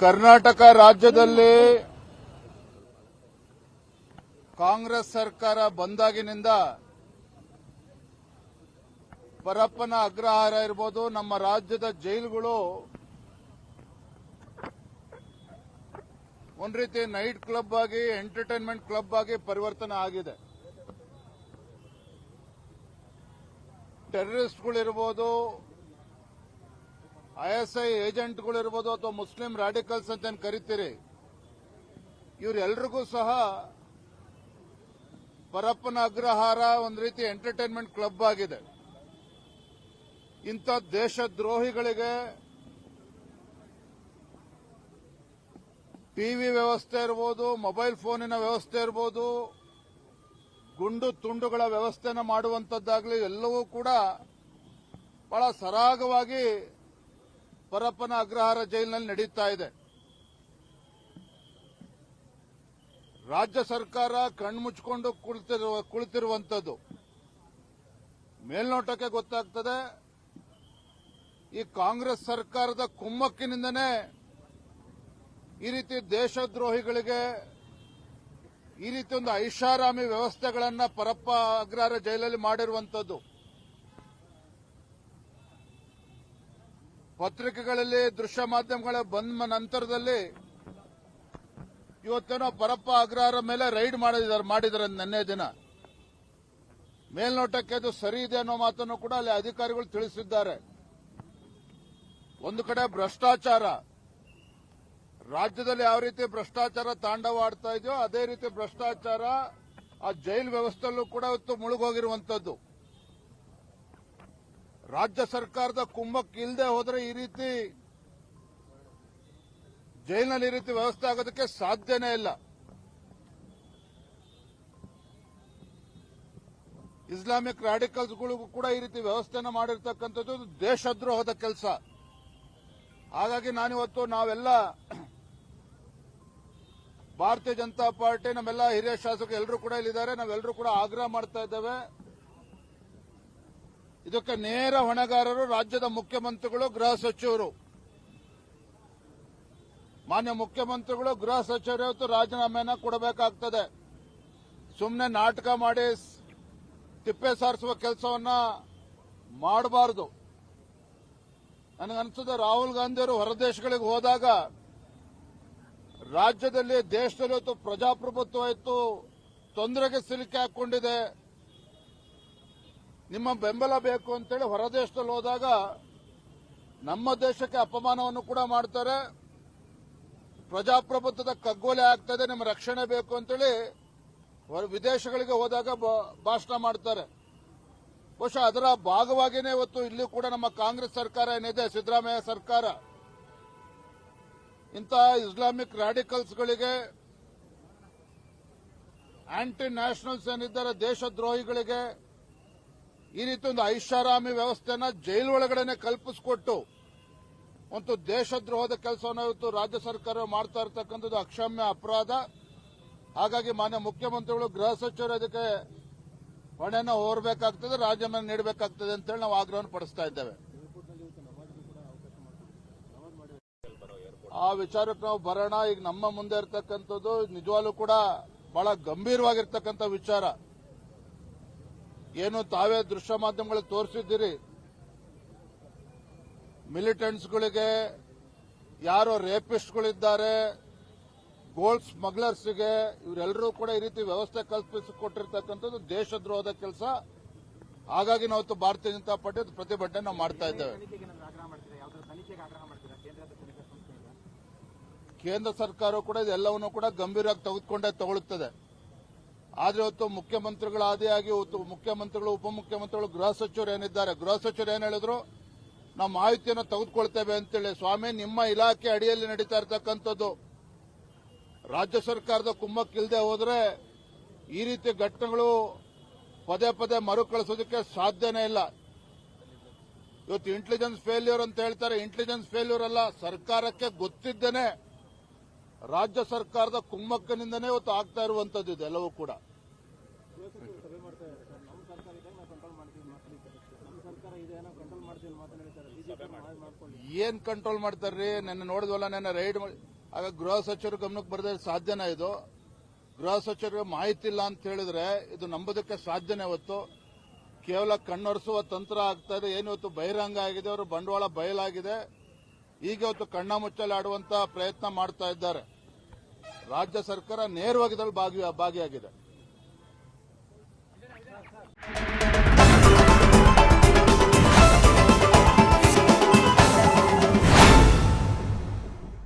ಕರ್ನಾಟಕ ರಾಜ್ಯದಲ್ಲಿ ಕಾಂಗ್ರೆಸ್ ಸರ್ಕಾರ ಬಂದಾಗಿನಿಂದ ಪರಪ್ಪನ ಅಗ್ರಹಾರ ಇರ್ಬೋದು. ನಮ್ಮ ರಾಜ್ಯದ ಜೈಲುಗಳು ಒಂದ್ ರೀತಿ ನೈಟ್ ಕ್ಲಬ್ ಆಗಿ, ಎಂಟರ್ಟೈನ್ಮೆಂಟ್ ಕ್ಲಬ್ ಆಗಿ ಪರಿವರ್ತನೆ ಆಗಿದೆ. ಟೆರರಿಸ್ಟ್ಗಳಿರ್ಬೋದು ಐಎಸ್ಐ ಏಜೆಂಟ್ಗಳಿರ್ಬೋದು ಅಥವಾ ಮುಸ್ಲಿಂ ರಾಡಿಕಲ್ಸ್ ಅಂತ ಏನು ಕರಿತೀರಿ ಇವರೆಲ್ಲರಿಗೂ ಸಹ ಪರಪ್ಪನ ಅಗ್ರಹಾರ ಒಂದು ರೀತಿ ಎಂಟರ್ಟೈನ್ಮೆಂಟ್ ಕ್ಲಬ್ ಆಗಿದೆ. ಇಂಥ ದೇಶದ್ರೋಹಿಗಳಿಗೆ ಟಿವಿ ವ್ಯವಸ್ಥೆ ಇರ್ಬೋದು, ಮೊಬೈಲ್ ಫೋನಿನ ವ್ಯವಸ್ಥೆ ಇರ್ಬೋದು, ಗುಂಡು ತುಂಡುಗಳ ವ್ಯವಸ್ಥೆನ ಮಾಡುವಂಥದ್ದಾಗಲಿ ಎಲ್ಲವೂ ಕೂಡ ಬಹಳ ಸರಾಗವಾಗಿ ಪರಪ್ಪನ ಅಗ್ರಹಾರ ಜೈಲಿನಲ್ಲಿ ನಡೀತಾ ಇದೆ. ರಾಜ್ಯ ಸರ್ಕಾರ ಕಣ್ಮುಚ್ಕೊಂಡು ಕುಳಿತಿರುವ ಕುಳಿತಿರುವಂತದ್ದು ಮೇಲ್ನೋಟಕ್ಕೆ ಗೊತ್ತಾಗ್ತದೆ, ಈ ಕಾಂಗ್ರೆಸ್ ಸರ್ಕಾರದ ಕುಮ್ಮಕ್ಕಿನಿಂದನೇ ಈ ರೀತಿ ದೇಶದ್ರೋಹಿಗಳಿಗೆ ಈ ರೀತಿ ಒಂದು ಐಷಾರಾಮಿ ವ್ಯವಸ್ಥೆಗಳನ್ನು ಪರಪ್ಪ ಅಗ್ರಹಾರ ಜೈಲಲ್ಲಿ ಮಾಡಿರುವಂತದ್ದು ಪತ್ರಿಕೆಗಳಲ್ಲಿ ದೃಶ್ಯ ಮಾಧ್ಯಮಗಳ ಬಂದ ನಂತರದಲ್ಲಿ ಇವತ್ತೇನೋ ಪರಪ್ಪ ಅಗ್ರಹಾರ ಮೇಲೆ ರೈಡ್ ಮಾಡಿದ್ದಾರೆ ಮಾಡಿದ್ದಾರೆ ನಿನ್ನೆ ದಿನ. ಮೇಲ್ನೋಟಕ್ಕೆ ಅದು ಸರಿ ಇದೆ ಅನ್ನೋ ಮಾತನ್ನು ಕೂಡ ಅಲ್ಲಿ ಅಧಿಕಾರಿಗಳು ತಿಳಿಸಿದ್ದಾರೆ. ಒಂದು ಕಡೆ ಭ್ರಷ್ಟಾಚಾರ. ರಾಜ್ಯದಲ್ಲಿ ಯಾವ ರೀತಿ ಭ್ರಷ್ಟಾಚಾರ ತಾಂಡವಾಡ್ತಾ ಇದೆಯೋ, ಅದೇ ರೀತಿ ಭ್ರಷ್ಟಾಚಾರ ಆ ಜೈಲು ವ್ಯವಸ್ಥೆಯಲ್ಲೂ ಕೂಡ ಇವತ್ತು ಮುಳುಗೋಗಿರುವಂತದ್ದು. ರಾಜ್ಯ ಸರ್ಕಾರದ ಕುಮ್ಮಕ್ಕೆ ಇಲ್ಲದೆ ಹೋದ್ರೆ ಈ ರೀತಿ ಜೈಲಿನಲ್ಲಿ ಈ ರೀತಿ ವ್ಯವಸ್ಥೆ ಆಗೋದಕ್ಕೆ ಸಾಧ್ಯನೇ ಇಲ್ಲ. ಇಸ್ಲಾಮಿಕ್ ರಾಡಿಕಲ್ಸ್ಗಳಿಗೂ ಕೂಡ ಈ ರೀತಿ ವ್ಯವಸ್ಥೆನ ಮಾಡಿರ್ತಕ್ಕಂಥದ್ದು ದೇಶದ್ರೋಹದ ಕೆಲಸ. ಹಾಗಾಗಿ ನಾನಿವತ್ತು ನಾವೆಲ್ಲ ಭಾರತೀಯ ಜನತಾ ಪಾರ್ಟಿ, ನಮ್ಮೆಲ್ಲ ಹಿರಿಯ ಶಾಸಕರು ಎಲ್ಲರೂ ಕೂಡ ಇಲ್ಲಿದ್ದಾರೆ. ನಾವೆಲ್ಲರೂ ಕೂಡ ಆಗ್ರಹ ಮಾಡ್ತಾ ಇದ್ದೇವೆ. ಇದಕ್ಕೆ ನೇರ ಹೊಣೆಗಾರರು ರಾಜ್ಯದ ಮುಖ್ಯಮಂತ್ರಿಗಳು, ಗೃಹ ಸಚಿವರು. ಮಾನ್ಯ ಮುಖ್ಯಮಂತ್ರಿಗಳು, ಗೃಹ ಸಚಿವರು ರಾಜೀನಾಮೆಯನ್ನ ಕೊಡಬೇಕಾಗ್ತದೆ. ಸುಮ್ಮನೆ ನಾಟಕ ಮಾಡಿ ತಿಪ್ಪೆ ಸಾರಿಸುವ ಕೆಲಸವನ್ನ ಮಾಡಬಾರದು. ನನಗನ್ಸುತ್ತೆ ರಾಹುಲ್ ಗಾಂಧಿ ಅವರು ಹೊರದೇಶಗಳಿಗೆ ಹೋದಾಗ ರಾಜ್ಯದಲ್ಲಿ ದೇಶದಲ್ಲಿ ಪ್ರಜಾಪ್ರಭುತ್ವ ಇತ್ತು, ತೊಂದರೆಗೆ ಸಿಲುಕಿ ಹಾಕೊಂಡಿದೆ. ನಿಮ್ಮ ಬೆಂಬಲ ಬೇಕು ಅಂತೇಳಿ ಹೊರದೇಶದಲ್ಲಿ ಹೋದಾಗ ನಮ್ಮ ದೇಶಕ್ಕೆ ಅಪಮಾನವನ್ನು ಕೂಡ ಮಾಡ್ತಾರೆ. ಪ್ರಜಾಪ್ರಭುತ್ವದ ಕಗ್ಗೋಲೆ ಆಗ್ತದೆ, ನಿಮ್ಮ ರಕ್ಷಣೆ ಬೇಕು ಅಂತೇಳಿ ವಿದೇಶಗಳಿಗೆ ಹೋದಾಗ ಭಾಷಣ ಮಾಡ್ತಾರೆ. ಬಹುಶಃ ಅದರ ಭಾಗವಾಗಿಯೇ ಇವತ್ತು ಇಲ್ಲಿ ಕೂಡ ನಮ್ಮ ಕಾಂಗ್ರೆಸ್ ಸರ್ಕಾರ ಏನಿದೆ, ಸಿದ್ದರಾಮಯ್ಯ ಸರ್ಕಾರ. ಇಂತಹ ಇಸ್ಲಾಮಿಕ್ ರಾಡಿಕಲ್ಸ್ಗಳಿಗೆ, ಆಂಟಿ ನ್ಯಾಷನಲ್ಸ್ ಏನಿದ್ದಾರೆ, ದೇಶದ್ರೋಹಿಗಳಿಗೆ ಈ ರೀತಿ ಒಂದು ಐಷಾರಾಮಿ ವ್ಯವಸ್ಥೆನ ಜೈಲು ಒಳಗಡೆನೆ ಕಲ್ಪಿಸಿಕೊಟ್ಟು ಒಂದು ದೇಶದ್ರೋಹದ ಕೆಲಸವನ್ನು ಇವತ್ತು ರಾಜ್ಯ ಸರ್ಕಾರ ಮಾಡ್ತಾ ಇರತಕ್ಕಂಥದ್ದು ಅಕ್ಷಮ್ಯ ಅಪರಾಧ. ಹಾಗಾಗಿ ಮಾನ್ಯ ಮುಖ್ಯಮಂತ್ರಿಗಳು, ಗೃಹ ಸಚಿವರು ಅದಕ್ಕೆ ಹೊಣೆನ ಹೊರಬೇಕಾಗ್ತದೆ ರಾಜೀನಾಮೆ ನೀಡಬೇಕಾಗ್ತದೆ ಅಂತೇಳಿ ನಾವು ಆಗ್ರಹವನ್ನು ಪಡಿಸ್ತಾ ಇದ್ದೇವೆ. ಆ ವಿಚಾರಕ್ಕೆ ನಾವು ಬರೋಣ. ಈಗ ನಮ್ಮ ಮುಂದೆ ಇರತಕ್ಕಂಥದ್ದು ನಿಜವಾಗ್ಲೂ ಕೂಡ ಬಹಳ ಗಂಭೀರವಾಗಿರ್ತಕ್ಕಂಥ ವಿಚಾರ. ಏನು ತಾವೇ ದೃಶ್ಯ ಮಾಧ್ಯಮಗಳು ತೋರಿಸಿದ್ದೀರಿ? ಮಿಲಿಟೆಂಟ್ಸ್ಗಳಿಗೆ ಯಾರೋ ರೇಪಿಸ್ಟ್ಗಳಿದ್ದಾರೆ, ಗೋಲ್ಡ್ ಸ್ಮಗ್ಲರ್ಸ್ಗೆ ಇವರೆಲ್ಲರೂ ಕೂಡ ಈ ರೀತಿ ವ್ಯವಸ್ಥೆ ಕಲ್ಪಿಸಿಕೊಟ್ಟಿರ್ತಕ್ಕಂಥದ್ದು ದೇಶದ್ರೋಹದ ಕೆಲಸ. ಹಾಗಾಗಿ ನಾವು ಭಾರತೀಯ ಜನತಾ ಪಾರ್ಟಿ ಪ್ರತಿಭಟನೆ ನಾವು ಮಾಡ್ತಾ ಇದ್ದೇವೆ. ಕೇಂದ್ರ ಸರ್ಕಾರ ಕೂಡ ಇದೆಲ್ಲವನ್ನು ಕೂಡ ಗಂಭೀರವಾಗಿ ತೆಗೆದುಕೊಂಡೇ ತಗೊಳ್ಳುತ್ತದೆ. ಆದ್ರೆ ಇವತ್ತು ಮುಖ್ಯಮಂತ್ರಿಗಳ ಆದಿಯಾಗಿ ಮುಖ್ಯಮಂತ್ರಿಗಳು, ಉಪಮುಖ್ಯಮಂತ್ರಿಗಳು, ಗೃಹ ಸಚಿವರು ಏನಿದ್ದಾರೆ? ಗೃಹ ಸಚಿವರು ಏನ್ ಹೇಳಿದ್ರು? ನಮ್ಮ ಮಾಹಿತಿಯನ್ನು ತೆಗೆದುಕೊಳ್ತೇವೆ ಅಂತೇಳಿ. ಸ್ವಾಮಿ, ನಿಮ್ಮ ಇಲಾಖೆ ಅಡಿಯಲ್ಲಿ ನಡೀತಾ ಇರತಕ್ಕಂಥದ್ದು, ರಾಜ್ಯ ಸರ್ಕಾರದ ಕುಮ್ಮಕ್ಕಿಲ್ಲದೆ ಹೋದ್ರೆ ಈ ರೀತಿ ಘಟನೆಗಳು ಪದೇ ಪದೇ ಮರುಕಳಿಸೋದಕ್ಕೆ ಸಾಧ್ಯನೇ ಇಲ್ಲ. ಇವತ್ತು ಇಂಟೆಲಿಜೆನ್ಸ್ ಫೇಲ್ಯೂರ್ ಅಂತ ಹೇಳ್ತಾರೆ. ಇಂಟೆಲಿಜೆನ್ಸ್ ಫೇಲ್ಯೂರ್ ಅಲ್ಲ, ಸರ್ಕಾರಕ್ಕೆ ಗೊತ್ತಿದ್ದೇನೆ. ರಾಜ್ಯ ಸರ್ಕಾರದ ಕುಮ್ಮಕ್ಕನಿಂದನೇ ಇವತ್ತು ಆಗ್ತಾ ಇರುವಂತದ್ದು ಇದೆಲ್ಲವೂ ಕೂಡ. ಏನ್ ಕಂಟ್ರೋಲ್ ಮಾಡ್ತಾರ್ರಿ? ನಿನ್ನೆ ನೋಡಿದ್ವಲ್ಲ, ನಿನ್ನೆ ರೈಡ್ ಆಗ ಗೃಹ ಸಚಿವರು ಗಮನಕ್ಕೆ ಬರದೆ ಸಾಧ್ಯನಾ ಇದು? ಗೃಹ ಸಚಿವರಿಗೆ ಮಾಹಿತಿ ಇಲ್ಲ ಅಂತ ಹೇಳಿದ್ರೆ ಇದು ನಂಬೋದಕ್ಕೆ ಸಾಧ್ಯನೇ ಇವತ್ತು ಕೇವಲ ಕಣ್ಣೊರೆಸುವ ತಂತ್ರ ಆಗ್ತಾ ಇದೆ. ಏನು ಇವತ್ತು ಬಹಿರಂಗ ಆಗಿದೆ, ಅವರು ಬಂಡವಾಳ ಬಯಲಾಗಿದೆ. ಈಗ ಇವತ್ತು ಕಣ್ಣ ಮುಚ್ಚಲು ಆಡುವಂತ ಪ್ರಯತ್ನ ಮಾಡ್ತಾ ಇದ್ದಾರೆ. ರಾಜ್ಯ ಸರ್ಕಾರ ನೇರವಾಗಿ ಭಾಗಿಯಾಗಿದೆ.